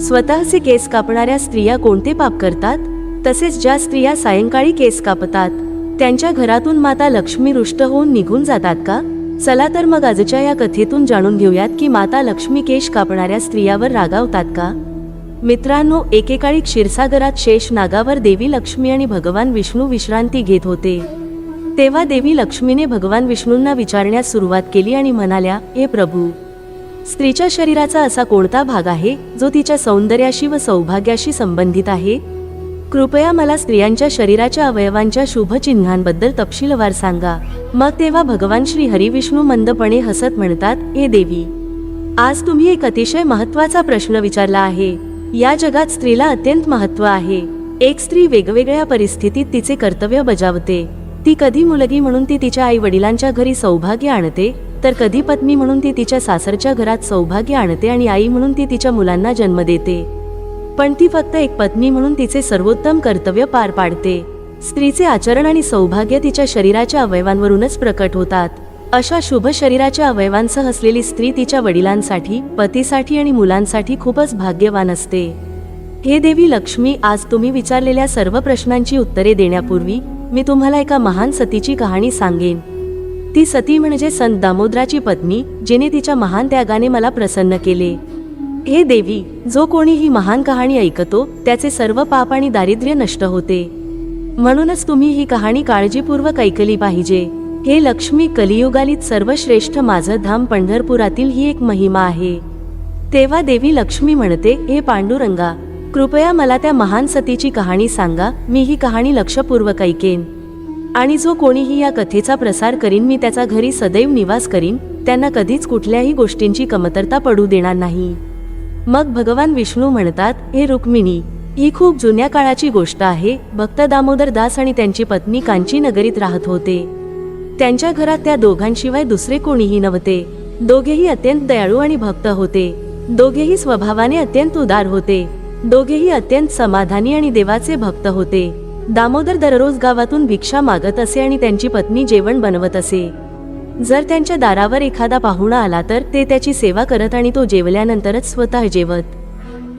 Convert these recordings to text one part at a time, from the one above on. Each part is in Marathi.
स्वतःचे केस कापणाऱ्या स्त्रिया कोणते पाप करतात? तसेच ज्या स्त्रिया सायंकाळी केस कापतात त्यांच्या घरातून माता लक्ष्मी रुष्ट होऊन निघून जातात का? चला तर मग आजच्या या कथेतून जाणून घेऊयात की माता लक्ष्मी केश कापणाऱ्या स्त्रियावर रागावतात का? मित्रांनो एकेकाळी क्षीरसागरात शेष नागावर देवी लक्ष्मी आणि भगवान विष्णू विश्रांती घेत होते. तेव्हा देवी लक्ष्मीने भगवान विष्णूंना विचारण्यास सुरुवात केली आणि म्हणाल्या हे प्रभू स्त्रीच्या शरीराचा असा कोणता भाग आहे जो तिच्या सौंदर्याशी व सौभाग्याशी संबंधित आहे? कृपया मला स्त्रियांच्या शरीराच्या अवयवांच्या शुभ चिन्हांबद्दल तपशीलवार सांगा. मग तेव्हा भगवान श्री हरिविष्णू मंदपणे हसत म्हणतात हे देवी आज तुम्ही एक अतिशय महत्त्वाचा प्रश्न विचारला आहे. या जगात स्त्रीला अत्यंत महत्त्व आहे. एक स्त्री वेगवेगळ्या परिस्थितीत तिचे कर्तव्य बजावते. ती कधी मुलगी म्हणून ती तिच्या आई वडिलांच्या घरी सौभाग्य आणते? तर कधी पत्नी म्हणून ती तिच्या सासरच्या घरात सौभाग्य आणते आणि आई म्हणून ती तिच्या मुलांना जन्म देते. पण ती फक्त एक पत्नी म्हणून तिचे सर्वोत्तम कर्तव्य पार पाडते. स्त्रीचे आचरण आणि सौभाग्य तिच्या शरीराच्या अवयवांवरूनच प्रकट होतात. अशा शुभ शरीराच्या अवयवांसह असलेली स्त्री तिच्या वडिलांसाठी पतीसाठी आणि मुलांसाठी खूपच भाग्यवान असते. हे देवी लक्ष्मी आज तुम्ही विचारलेल्या सर्व प्रश्नांची उत्तरे देण्यापूर्वी मी तुम्हाला एका महान सतीची कहाणी सांगेन. ती सती म्हणजे संत दामोदराची पत्नी जिने तिच्या महान त्यागाने मला प्रसन्न केले. हे देवी जो कोणी ही महान कहाणी ऐकतो त्याचे सर्व पाप आणि दारिद्र्य नष्ट होते. म्हणूनच तुम्ही ही कहाणी काळजीपूर्वक ऐकली पाहिजे. हे लक्ष्मी कलियुगालीत सर्वश्रेष्ठ माझं धाम पंढरपुरातील ही एक महिमा आहे. तेव्हा देवी लक्ष्मी म्हणते हे पांडुरंगा कृपया मला त्या महान सतीची कहाणी सांगा मी ही कहाणी लक्षपूर्वक ऐकेन. आणि जो कोणीही या कथेचा प्रसार करीन मी त्याचा घरी सदैव निवास करीन त्यांना कधीच कुठल्याही गोष्टींची कमतरता पडू देणार नाही. मग भगवान विष्णू म्हणतात हे रुक्मिणी ही खूप जुन्या काळाची गोष्ट आहे. भक्त दामोदर दास आणि त्यांची पत्नी कांची नगरीत राहत होते. त्यांच्या घरात त्या दोघांशिवाय दुसरे कोणीही नव्हते. दोघेही अत्यंत दयाळू आणि भक्त होते. दोघेही स्वभावाने अत्यंत उदार होते. दोघेही अत्यंत समाधानी आणि देवाचे भक्त होते. दामोदर दररोज गावातून भिक्षा मागत असे आणि त्यांची पत्नी जेवण बनवत असे. जर त्यांच्या दारावर एखादा पाहुणा आला तर ते त्याची सेवा करत आणि तो जेवल्यानंतरच स्वतः जेवत.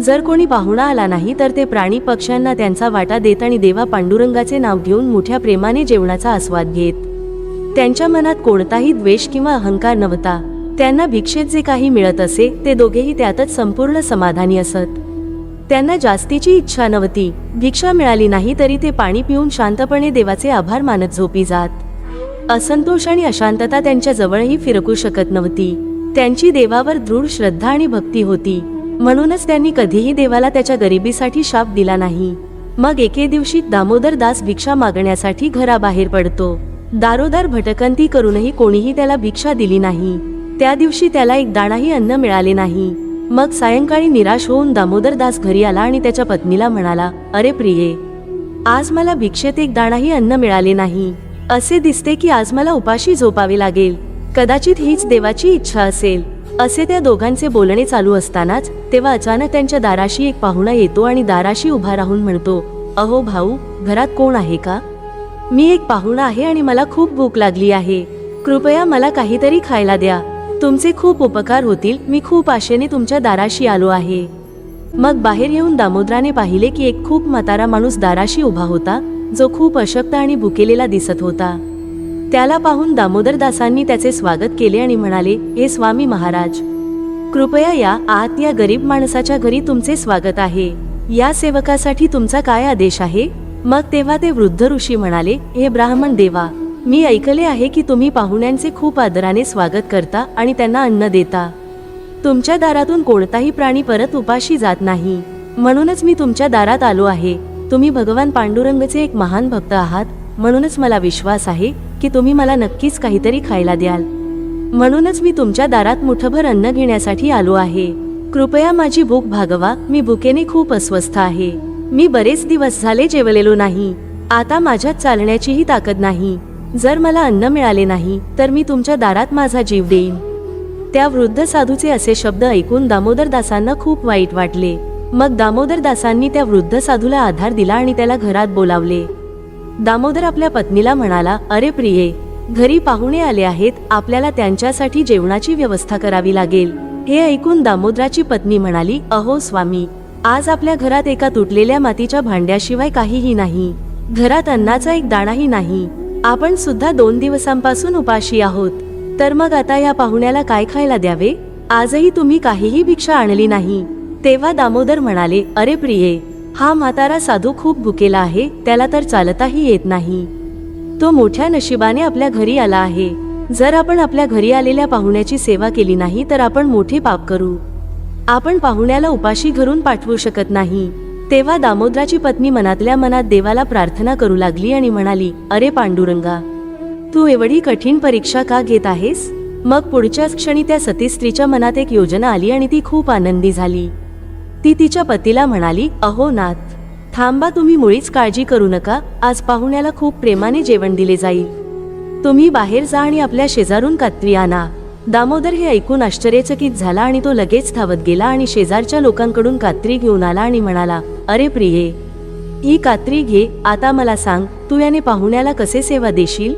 जर कोणी पाहुणा आला नाही तर ते प्राणी पक्ष्यांना त्यांचा वाटा देत आणि देवा पांडुरंगाचे नाव घेऊन मोठ्या प्रेमाने जेवणाचा आस्वाद घेत. त्यांच्या मनात कोणताही द्वेष किंवा अहंकार नव्हता. त्यांना भिक्षेत जे काही मिळत असे ते दोघेही त्यातच संपूर्ण समाधानी असत. त्यांना जास्तीची इच्छा नव्हती. भिक्षा मिळाली नाही तरी ते पाणी पिऊन शांतपणे देवाचे आभार मानत झोपी जात. असंतोष आणि अशांतता त्यांच्या जवळही फिरकू शकत नव्हती. त्यांची देवावर दृढ श्रद्धा आणि भक्ती होती. म्हणूनच त्यांनी कधीही देवाला त्याच्या गरिबीसाठी शाप दिला नाही. मग एके दिवशी दामोदर दास भिक्षा मागण्यासाठी घराबाहेर पडतो. दारोदार भटकंती करूनही कोणीही त्याला भिक्षा दिली नाही. त्या दिवशी त्याला एक दाणाही अन्न मिळाले नाही. मग सायंकाळी निराश होऊन दामोदर दास घरी आला आणि त्याच्या पत्नीला म्हणाला अरे प्रिये आज मला भिक्षेत एक दाणाही अन्न मिळाले नाही. असे दिसते की आज मला उपाशी झोपावे लागेल. कदाचित हीच देवाची इच्छा असेल. असे त्या दोघांचे बोलणे चालू असतानाच तेव्हा अचानक त्यांच्या दाराशी एक पाहुणा येतो आणि दाराशी उभा राहून म्हणतो अहो भाऊ घरात कोण आहे का? मी एक पाहुणा आहे आणि मला खूप भूक लागली आहे. कृपया मला काहीतरी खायला द्या. तुमचे खूप उपकार होतील. मी खूप आशेने तुमच्या दाराशी आलो आहे. मग बाहेर येऊन दामोदराने पाहिले की एक खूप म्हातारा माणूस दाराशी उभा होता जो खूप अशक्त आणि भुकेलेला दिसत होता. त्याला पाहून दामोदर दासांनी त्याचे स्वागत केले आणि म्हणाले हे स्वामी महाराज कृपया या आत या गरीब माणसाच्या घरी तुमचे स्वागत आहे. या सेवकासाठी तुमचा काय आदेश आहे? मग तेव्हा ते वृद्ध ऋषी म्हणाले हे ब्राह्मण देवा मी ऐकले आहे की तुम्ही पाहुण्यांचे खूप आदराने स्वागत करता आणि त्यांना अन्न देता. तुमच्या दारातून कोणताही प्राणी परत उपाशी जात नाही. म्हणूनच मी तुमच्या दारात आलो आहे. तुम्ही भगवान पांडुरंगचे एक महान भक्त आहात. म्हणूनच मला विश्वास आहे की तुम्ही मला नक्कीच काहीतरी खायला द्याल. म्हणूनच मी तुमच्या दारात मुठभर अन्न घेण्यासाठी आलो आहे. कृपया माझी भूक भागवा. मी भुकेने खूप अस्वस्थ आहे. मी बरेच दिवस झाले जेवलेलो नाही. आता माझ्यात चालण्याचीही ताकद नाही. जर मला अन्न मिळाले नाही तर मी तुमच्या दारात माझा जीव देईन. त्या वृद्ध साधूचे असे शब्द ऐकून दामोदर दासांना खूप वाईट वाटले. मग दामोदर दासांनी त्या वृद्ध साधूला आधार दिला आणि त्याला घरात बोलावले. दामोदर आपल्या पत्नीला म्हणाला अरे प्रिये घरी पाहुणे आले आहेत आपल्याला त्यांच्यासाठी जेवणाची व्यवस्था करावी लागेल. हे ऐकून दामोदराची पत्नी म्हणाली अहो स्वामी आज आपल्या घरात एका तुटलेल्या मातीच्या भांड्याशिवाय काहीही नाही. घरात अन्नाचा एक दाणाही नाही. आपण सुद्धा दोन दिवसांपासून उपाशी आहोत. तर मग आता या पाहुण्याला काय खायला द्यावे? आजही तुम्ही काहीही भिक्षा आणली नाही. तेव्हा दामोदर म्हणाले अरे प्रिये हा म्हातारा साधू खूप भुकेला आहे त्याला तर चालताही येत नाही. तो मोठ्या नशिबाने आपल्या घरी आला आहे. जर आपण आपल्या घरी आलेल्या पाहुण्याची सेवा केली नाही तर आपण मोठे पाप करू. आपण पाहुण्याला उपाशी घरून पाठवू शकत नाही. तेव्हा दामोदराची पत्नी मनातल्या मनात देवाला प्रार्थना करू लागली आणि म्हणाली अरे पांडुरंगा तू एवढी कठीण परीक्षा का घेत आहेस? मग पुढच्याच क्षणी त्या सती स्त्रीच्या मनात एक योजना आली आणि ती खूप आनंदी झाली. ती तिच्या पतीला म्हणाली अहो नाथ थांबा तुम्ही मुळीच काळजी करू नका आज पाहुण्याला खूप प्रेमाने जेवण दिले जाईल. तुम्ही बाहेर जा आणि आपल्या शेजारून कात्री आणा दामोदर हे ऐकून आश्चर्यचकित झाला आणि तो लगेच धावत गेला आणि शेजारच्या लोकांकडून कात्री घेऊन आला आणि म्हणाला अरे प्रिये ही कात्री घे. आता मला सांग तू याने पाहुण्याला कसे सेवा देशील?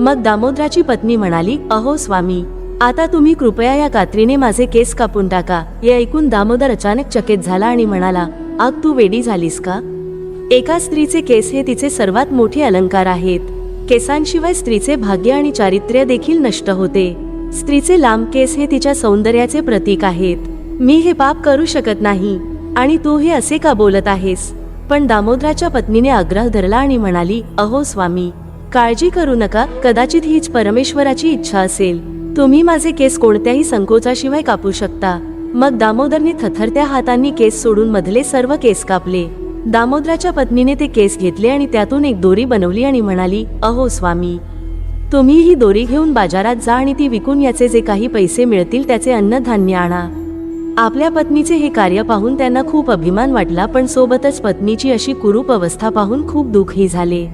मग दामोदराची पत्नी म्हणाली अहो स्वामी आता तुम्ही कृपया या कात्रीने माझे केस कापून टाका. हे ऐकून दामोदर अचानक चकित झाला आणि म्हणाला अग तू वेडी झालीस का? एका स्त्रीचे केस हे तिचे सर्वात मोठे अलंकार आहेत. केसांशिवाय स्त्रीचे भाग्य आणि चारित्र्य देखील नष्ट होते. स्त्रीचे लांब केस हे तिच्या सौंदर्याचे प्रतीक आहेत. मी हे पाप करू शकत नाही. आणि तू हे असे का बोलत आहेस? पण दामोदराच्या पत्नीने आग्रह धरला आणि म्हणाली अहो स्वामी काळजी करू नका. कदाचित हीच परमेश्वराची इच्छा असेल. तुम्ही माझे केस कोणत्याही संकोचाशिवाय कापू शकता. मग दामोदरने थथरत्या हातांनी केस सोडून मधले सर्व केस कापले. दामोदराच्या पत्नीने ते केस घेतले आणि त्यातून एक दोरी बनवली आणि म्हणाली अहो स्वामी तुम्ही ही दोरी घेऊन बाजारात जा आणि ती विकून याचे जे काही पैसे मिळतील त्याचे अन्नधान्य आणा. आपल्या पत्नीचे हे कार्य पाहून त्यांना खूप अभिमान वाटला पण सोबतच पत्नीची अशी कुरूप अवस्था पाहून खूप दुःखही झाले.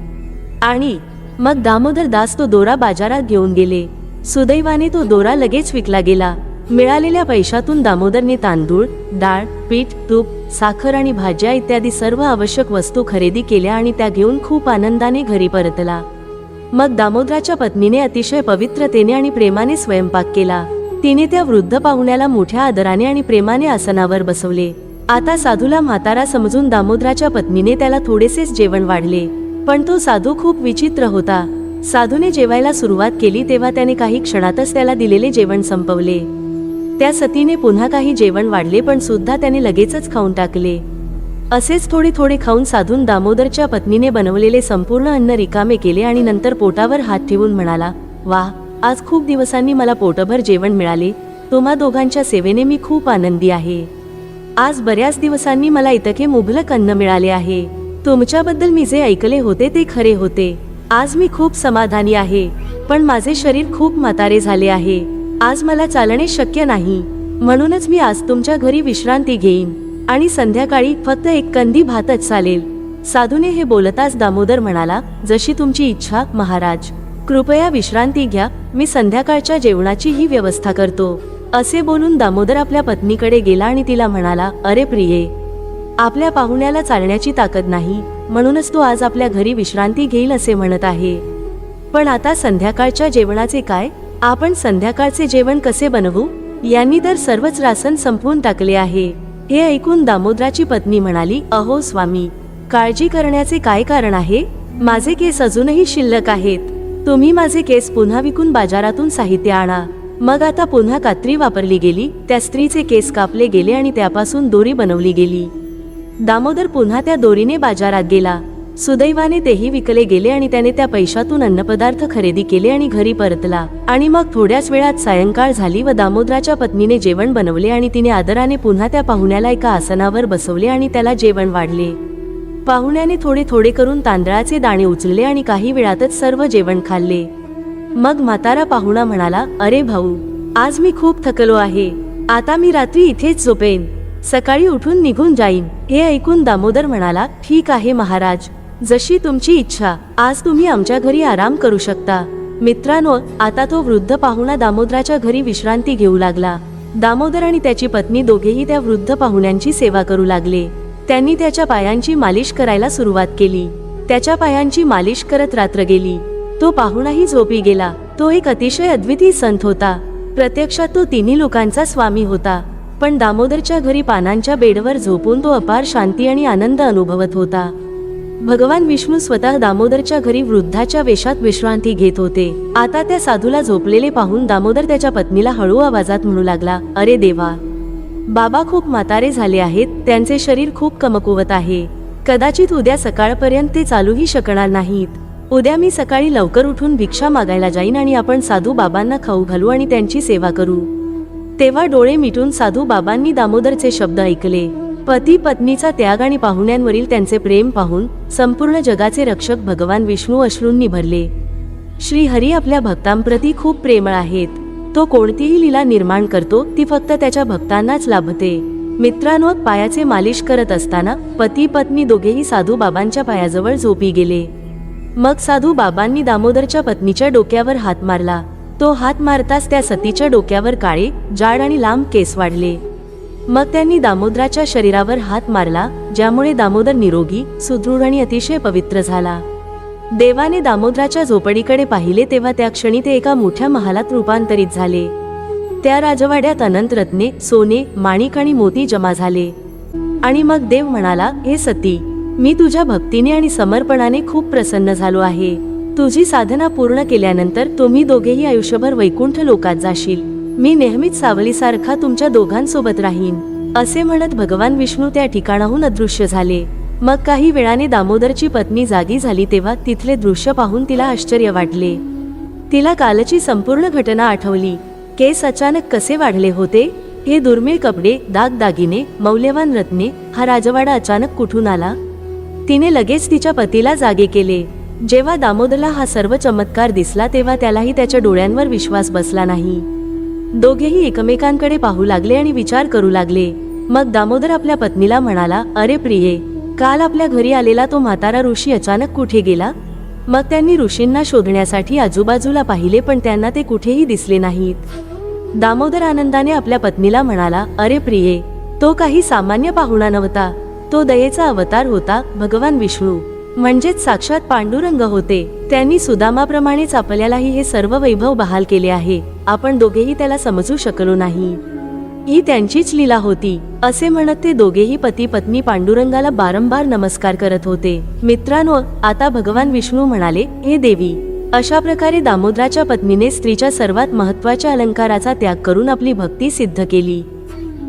आणि मग दामोदर दास तो दोरा बाजारात घेऊन गेले. सुदैवाने तो दोरा लगेच विकला गेला. मिळालेल्या पैशातून दामोदरने तांदूळ डाळ पीठ तूप साखर आणि भाज्या इत्यादी सर्व आवश्यक वस्तू खरेदी केल्या आणि त्या घेऊन खूप आनंदाने घरी परतला. मग दामोदराच्या पत्नीने अतिशय पवित्रतेने आणि प्रेमाने स्वयंपाक केला. तिने त्या वृद्ध पाहुण्याला मोठ्या आदराने आणि प्रेमाने आसनावर बसवले. आता साधूला म्हातारा समजून दामोदराच्या पत्नीने त्याला थोडेसेच जेवण वाढले. पण तो साधू खूप विचित्र होता. साधूने जेवायला सुरुवात केली तेव्हा त्याने काही क्षणातच त्याला दिलेले जेवण संपवले. त्या सतीने पुन्हा काही जेवण वाढले पण सुद्धा त्याने लगेचच खाऊन टाकले. असेच थोडे थोडे खाऊन साधून दामोदरच्या पत्नीने बनवलेले संपूर्ण अन्न रिकामे केले आणि नंतर पोटावर हात ठेवून म्हणाला वा आज खूप दिवसांनी मला पोटभर जेवण मिळाले. तुम्हा दोघांच्या सेवेने मी खूप आनंदी आहे. आज बऱ्याच दिवसांनी मला इतके मुबलक अन्न मिळाले आहे. तुमच्याबद्दल मी जे ऐकले होते ते खरे होते. आज मी खूप समाधानी आहे. पण माझे शरीर खूप म्हातारे झाले आहे. आज मला चालणे शक्य नाही. म्हणूनच मी आज तुमच्या घरी विश्रांती घेईन. आणि संध्याकाळी फक्त एक कंदी भातच चालेल. साधूने हे बोलताच दामोदर म्हणाला जशी तुमची इच्छा महाराज. कृपया विश्रांती घ्या. मी संध्याकाळच्या जेवणाची ही व्यवस्था करतो. असे बोलून दामोदर आपल्या पत्नीकडे गेला आणि तिला म्हणाला अरे प्रिये आपल्या पाहुण्याला चालण्याची ताकद नाही. म्हणूनच तो आज आपल्या घरी विश्रांती घेईल असे म्हणत आहे. पण आता संध्याकाळच्या जेवणाचे काय? आपण संध्याकाळचे जेवण कसे बनवू? यांनी तर सर्वच रासन संपवून टाकले आहे. हे ऐकून दामोदराची पत्नी म्हणाली अहो स्वामी काळजी करण्याचे काय कारण आहे? माझे केस अजूनही शिल्लक आहेत. तुम्ही माझे केस पुन्हा विकून बाजारातून साहित्य आणा. मग आता पुन्हा कात्री वापरली गेली त्या स्त्रीचे केस कापले गेले आणि त्यापासून दोरी बनवली गेली. दामोदर पुन्हा त्या दोरीने बाजारात गेला. सुदैवाने तेही विकले गेले आणि त्याने त्या पैशातून अन्नपदार्थ खरेदी केले आणि घरी परतला. आणि मग थोड्याच वेळात सायंकाळ झाली व दामोदराच्या पत्नीने जेवण बनवले आणि तिने आदराने पुन्हा त्या पाहुण्याला एका आसनावर बसवले आणि त्याला जेवण वाढले. पाहुण्याने थोडे थोडे करून तांदळाचे दाणे उचलले आणि काही वेळातच सर्व जेवण खाल्ले. मग म्हातारा पाहुणा म्हणाला अरे भाऊ आज मी खूप थकलो आहे. आता मी रात्री इथेच झोपेन. सकाळी उठून निघून जाईन. हे ऐकून दामोदर म्हणाला ठीक आहे महाराज. जशी तुमची इच्छा आज तुम्ही आमच्या घरी आराम करू शकता. मित्रांनो आता तो वृद्ध पाहुणा दामोदराच्या घरी विश्रांती घेऊ लागला. दामोदर आणि त्याची पत्नी दोघेही त्या वृद्ध पाहुण्यांची सेवा करू लागले. त्यांनी त्याच्या पायांची मालिश करायला सुरुवात केली. त्याच्या पायांची मालिश करत रात्र गेली. तो पाहुणाही झोपी गेला. तो एक अतिशय अद्वितीय संत होता. प्रत्यक्षात तो तिन्ही लोकांचा स्वामी होता. पण दामोदरच्या घरी पानांच्या बेडवर झोपून तो अपार शांती आणि आनंद अनुभवत होता. भगवान विष्णू स्वतः दामोदरच्या घरी वृद्धाच्या वेशात विश्रांती घेत होते. आता त्या साधूला झोपलेले पाहून दामोदर त्याच्या पत्नीला हळू आवाजात म्हणू लागला अरे देवा बाबा खूप म्हातारे झाले आहेत त्यांचे शरीर खूप कमकुवत आहे. कदाचित उद्या सकाळपर्यंत ते चालूही शकणार नाहीत. उद्या मी सकाळी लवकर उठून भिक्षा मागायला जाईन आणि आपण साधू बाबांना खाऊ घालू आणि त्यांची सेवा करू. तेव्हा डोळे मिटून साधू बाबांनी दामोदरचे शब्द ऐकले. पती पत्नीचा त्याग आणि पाहुण्यांवरील त्यांचे प्रेम पाहून संपूर्ण जगाचे रक्षक भगवान विष्णू अश्रूंनी भरले. श्रीहरी आपल्या भक्तांप्रती खूप प्रेमळ आहेत. तो कोणतीही लीला निर्माण करतो ती फक्त त्याच्या भक्तांनाच लाभते. मित्रांनो पायाचे मालिश करत असताना पती पत्नी दोघेही साधू बाबांच्या पायाजवळ झोपी गेले. मग साधू बाबांनी दामोदरच्या पत्नीच्या डोक्यावर हात मारला. तो हात मारताच त्या सतीच्या डोक्यावर काळे जाड आणि लांब केस वाढले. मग त्यांनी दामोदराच्या शरीरावर हात मारला ज्यामुळे दामोदर निरोगी सुदृढ आणि अतिशय पवित्र झाला. देवाने दामोदराच्या झोपडीकडे पाहिले तेव्हा त्या क्षणी ते एका मोठ्या महालात रूपांतरित झाले. त्या राजवाड्यात अनंत रत्ने सोने माणिक आणि मोती जमा झाले. आणि मग देव म्हणाला हे सती मी तुझ्या भक्तीने आणि समर्पणाने खूप प्रसन्न झालो आहे. तुझी साधना पूर्ण केल्यानंतर तुम्ही दोघेही आयुष्यभर वैकुंठ लोकात जाशील. मी नेहमीच सावलीसारखा तुमच्या दोघांसोबत राहीन असे म्हणत भगवान विष्णू त्या ठिकाणाहून अदृश्य झाले. मग काही वेळाने दामोदरची पत्नी जागी झाली तेव्हा तिथले दृश्य पाहून तिला आश्चर्य वाटले. तिला कालची संपूर्ण घटना आठवली. केस अचानक कसे वाढले होते? हे दुर्मिळ कपडे दागदागिने मौल्यवान रत्ने हा राजवाडा अचानक कुठून आला? तिने लगेच तिच्या पतीला जागे केले. जेव्हा दामोदरला हा सर्व चमत्कार दिसला तेव्हा त्यालाही त्याच्या डोळ्यांवर विश्वास बसला नाही. दोघेही एकमेकांकडे पाहू लागले आणि विचार करू लागले. मग दामोदर आपल्या पत्नीला म्हणाला अरे प्रिये काल आपल्या घरी आलेला तो म्हातारा ऋषी अचानक कुठे गेला? मग त्यांनी ऋषींना शोधण्यासाठी आजूबाजूला पाहिले पण त्यांना ते कुठेही दिसले नाहीत. दामोदर आनंदाने आपल्या पत्नीला म्हणाला अरे प्रिये तो काही सामान्य पाहुणा नव्हता. तो दयेचा अवतार होता भगवान विष्णू. म्हणजेच साक्षात पांडुरंग होते. त्यांनी सुदामाप्रमाणेच आपल्यालाही हे सर्व वैभव बहाल केले आहे. आपण दोघेही त्याला समजू शकलो नाही. ही त्यांचीच लीला होती. असे म्हणत ते दोघेही पती पत्नी पांडुरंगाला बारंबार नमस्कार करत होते. मित्रांनो आता भगवान विष्णू म्हणाले हे देवी अशा प्रकारे दामोदराच्या पत्नीने स्त्रीच्या सर्वात महत्त्वाच्या अलंकाराचा त्याग करून आपली भक्ती सिद्ध केली.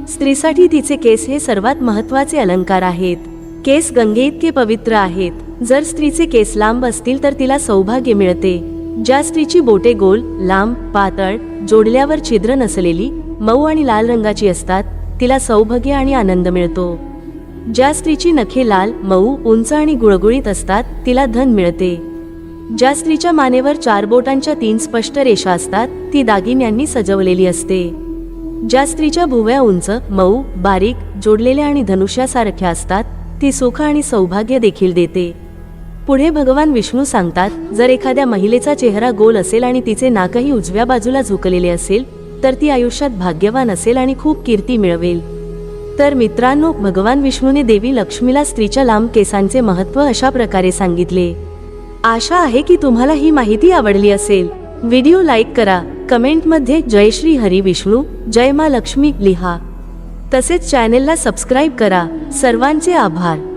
स्त्रीसाठी तिचे केस हे सर्वात महत्त्वाचे अलंकार आहेत. केस गंगे इतके पवित्र आहेत. जर स्त्रीचे केस लांब असतील तर तिला सौभाग्य मिळते. ज्या स्त्रीची बोटे गोल लांब पातळ जोडल्यावर छिद्र नसलेली मऊ आणि लाल रंगाची असतात तिला सौभाग्य आणि आनंद मिळतो. ज्या स्त्रीची नखे लाल मऊ उंच आणि गुळगुळीत असतात तिला धन मिळते. ज्या स्त्रीच्या मानेवर चार बोटांच्या तीन स्पष्ट रेषा असतात ती दागिन्यांनी सजवलेली असते. ज्या स्त्रीच्या भुव्या उंच मऊ बारीक जोडलेल्या आणि धनुष्यासारख्या असतात ती सुख आणि सौभाग्य देखील देते. पुढे भगवान विष्णू सांगतात जर एखाद्या महिलेचा चेहरा गोल असेल आणि तिचे नाकही उजव्या बाजूला झुकलेले असेल तर ती आयुष्यात भाग्यवान असेल आणि खूप कीर्ती मिळवेल. तर मित्रांनो भगवान विष्णूने देवी लक्ष्मीला स्त्रीच्या लांब केसांचे महत्त्व अशा प्रकारे सांगितले. आशा आहे की तुम्हाला ही माहिती आवडली असेल. व्हिडिओ लाईक करा कमेंटमध्ये जय श्री हरी विष्णू जय मा लक्ष्मी लिहा. तसेच चॅनेलला सबस्क्राईब करा. सर्वांचे आभार.